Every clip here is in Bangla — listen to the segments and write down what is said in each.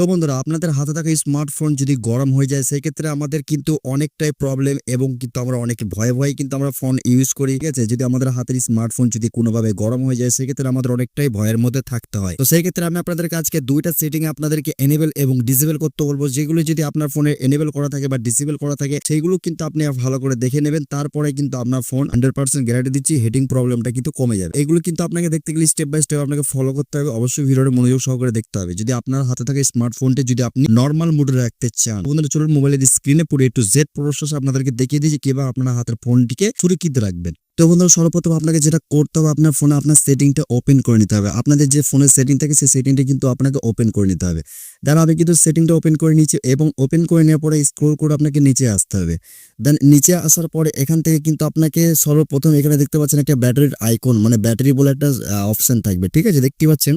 তো বন্ধুরা, আপনাদের হাতে থাকা স্মার্টফোন যদি গরম হয়ে যায় সেই ক্ষেত্রে আমাদের কিন্তু অনেকটাই প্রবলেম এবং কিন্তু আমরা অনেক ভয়ে ভয়ে কিন্তু আমরা ফোন ইউজ করি। ঠিক আছে? যদি আমাদের হাতের স্মার্টফোন যদি কোনোভাবে গরম হয়ে যায়, সেক্ষেত্রে আমাদের অনেকটাই ভয়ের মধ্যে থাকতে হয়। তো সেই ক্ষেত্রে আমি আপনাদের আজকে দুইটা সেটিং আপনাদেরকে এনেবল এবং ডিসেবল করতে বলব। যেগুলো যদি আপনার ফোনে এনেবল করা থাকে বা ডিসেবল করা থাকে, সেইগুলো কিন্তু আপনি ভালো করে দেখে নেবেন। তারপরে কিন্তু আপনার ফোন হান্ড্রেড পার্সেন্ট গ্যারান্টি দিচ্ছি হিটিং প্রবলেমটা কিন্তু কমে যাবে। এগুলো কিন্তু আপনাকে দেখতে গেলে স্টেপ বাই স্টেপ আপনাকে ফলো করতে হবে। অবশ্যই ভিডিওটা মনোযোগ সহকারে দেখতে হবে। যদি আপনার হাতে থাকা স্মার্টফোনটি যদি আপনি নর্মাল মোডে রাখতে চান, বন্ধুরা চলুন মোবাইলের স্ক্রিনে পুরো একটু জেড প্রসেস আপনাদেরকে দেখিয়ে দিয়েছি কীভাবে আপনার হাতের ফোনটিকে সুরক্ষিত রাখবেন। তো বন্ধুরা সর্বপ্রথম আপনাকে যেটা করতে হবে, আপনার ফোনে আপনার সেটিংটা ওপেন করে নিতে হবে। আপনাদের যে ফোনের সেটিং থাকে, সেই সেটিংটা কিন্তু আপনাকে ওপেন করে নিতে হবে। দেন আমি কিন্তু সেটিংটা ওপেন করে নিচ্ছি এবং ওপেন করে নেওয়ার পরে স্ক্রোল করে আপনাকে নিচে আসতে হবে। দেন নিচে আসার পরে এখান থেকে কিন্তু আপনাকে সর্বপ্রথম এখানে দেখতে পাচ্ছেন একটা ব্যাটারির আইকন মানে ব্যাটারি বলে একটা অপশন থাকবে। ঠিক আছে? দেখতে পাচ্ছেন?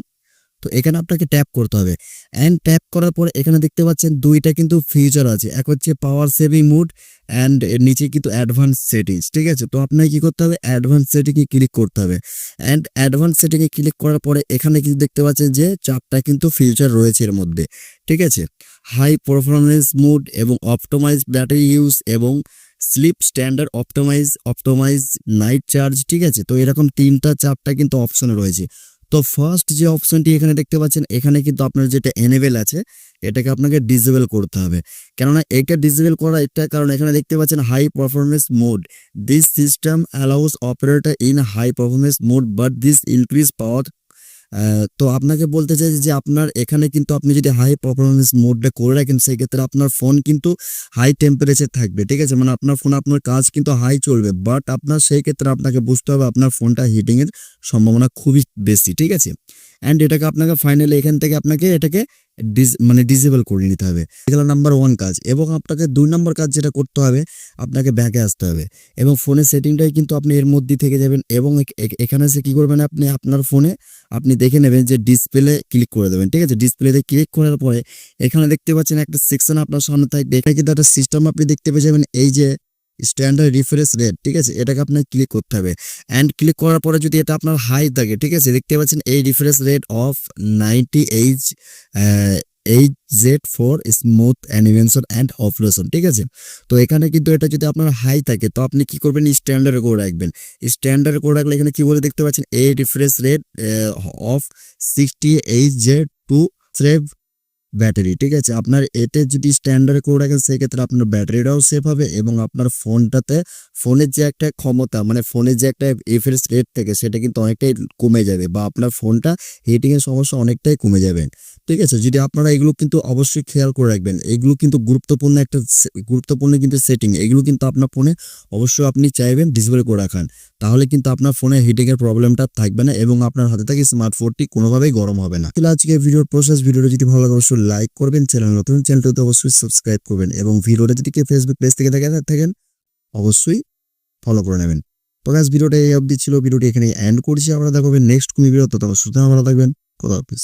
তো এখানে আপনাকে ট্যাপ করতে হবে। অ্যান্ড ট্যাপ করার পরে এখানে দেখতে পাচ্ছেন দুইটা কিন্তু ফিচার আছে। এক হচ্ছে পাওয়ার সেভিং মুড অ্যান্ড এর নিচে কিন্তু অ্যাডভান্স সেটিংস ঠিক আছে? তো আপনাকে কী করতে হবে? অ্যাডভান্স সেটিংয়ে ক্লিক করতে হবে। অ্যান্ড অ্যাডভান্স সেটিংয়ে ক্লিক করার পরে এখানে কিন্তু দেখতে পাচ্ছেন যে চারটা কিন্তু ফিচার রয়েছে এর মধ্যে, ঠিক আছে? হাই পারফরমেন্স মুড এবং অপটোমাইজ ব্যাটারি ইউজ এবং sleep standard optimize optimize night charge ঠিক আছে? তো এরকম তিনটা, চারটা কিন্তু অপশন রয়েছে। তো ফার্স্ট যে অপশনটি এখানে দেখতে পাচ্ছেন, এখানে কিন্তু আপনার যেটা এনেবেল আছে, এটাকে আপনাকে ডিসেবেল করতে হবে। কেননা এটা ডিসেবেল করা একটা কারণ এখানে দেখতে পাচ্ছেন high performance mode this system allows operator in high performance mode but this increase power তো আপনাকে বলতে চাই যে আপনার এখানে কিন্তু আপনি যদি হাই পারফরমেন্স মোডে করে রাখেন, সেক্ষেত্রে আপনার ফোন কিন্তু হাই টেম্পারেচার থাকবে, ঠিক আছে? মানে আপনার ফোন আপনার কাজ কিন্তু হাই চলবে বাট আপনার সেই ক্ষেত্রে আপনাকে বুঝতে হবে আপনার ফোনটা হিটিংয়ের সম্ভাবনা খুবই বেশি, ঠিক আছে? অ্যান্ড এটাকে আপনাকে ফাইনালি এখান থেকে আপনাকে এটাকে মানে ডিসেবল করে নিতে হবে। এগুলো নাম্বার ওয়ান কাজ। এবং আপনাকে দুই নম্বর কাজ যেটা করতে হবে, আপনাকে ব্যাকে আসতে হবে। এবং ফোনের সেটিংটাই কিন্তু আপনি এর মধ্যে থেকে যাবেন এবং এখানে এসে কী করবেন আপনি? আপনার ফোনে আপনি দেখে নেবেন যে ডিসপ্লে ক্লিক করে দেবেন। ঠিক আছে? ডিসপ্লেতে ক্লিক করার পরে এখানে দেখতে পাচ্ছেন একটা সেকশন আপনার সামনে থাকবে। এখানে কিন্তু একটা সিস্টেম আপনি দেখতে পেয়ে যাবেন। এই যে স্ট্যান্ডার্ড রিফ্রেশ রেট ঠিক আছে? এটাকে আপনার ক্লিক করতে হবে। অ্যান্ড ক্লিক করার পরে যদি এটা আপনার হাই থাকে, ঠিক আছে? দেখতে পাচ্ছেন এই refresh rate of ninety H H Z for smooth animation and operation ঠিক আছে? তো এখানে কিন্তু এটা যদি আপনার হাই থাকে, তো আপনি কি করবেন? স্ট্যান্ডার্ড করে রাখবেন। স্ট্যান্ডার্ড করে রাখলে এখানে কি বলে দেখতে পাচ্ছেন? এই refresh rate of sixty H Z to save battery, ঠিক আছে? আপনার এতে যদি স্ট্যান্ডার্ড করে রাখেন সেক্ষেত্রে আপনার ব্যাটারিটাও সেভ হবে এবং আপনার ফোনটাতে, ফোনের যে একটা ক্ষমতা মানে ফোনের যে একটা এফএস রেট থাকে, সেটা কিন্তু অনেকটাই কমে যাবে বা আপনার ফোনটা হিটিংয়ের সমস্যা অনেকটাই কমে যাবে। ঠিক আছে? যদি আপনারা এগুলো কিন্তু অবশ্যই খেয়াল করে রাখবেন। এগুলো কিন্তু গুরুত্বপূর্ণ একটা গুরুত্বপূর্ণ কিন্তু সেটিং এগুলো কিন্তু আপনার ফোনে অবশ্যই আপনি চাইবেন ডিসপ্লে করে রাখান তাহলে কিন্তু আপনার ফোনে হিটিংয়ের প্রবলেমটা থাকবে না এবং আপনার হাতে থাকে স্মার্টফোনটি কোনোভাবেই গরম হবে না। তাহলে আজকে ভিডিওর প্রসেস ভিডিওটা যদি ভালো লাগে, অবশ্যই লাইক করবেন চ্যানেল নতুন চ্যানেলটিতে অবশ্যই সাবস্ক্রাইব করবেন এবং ভিডিওটা যদি কেউ ফেসবুক পেজ থেকে দেখে থাকেন, অবশ্যই ফলো করে নেবেন। তো গাছ ভিডিওটা এই অবধি ছিল। ভিডিওটি এখানে এন্ড করছি। আমরা দেখবেন নেক্সট কোন ভিডিও তত সুতরাং আমরা থাকবেন। খোদা হাফিজ।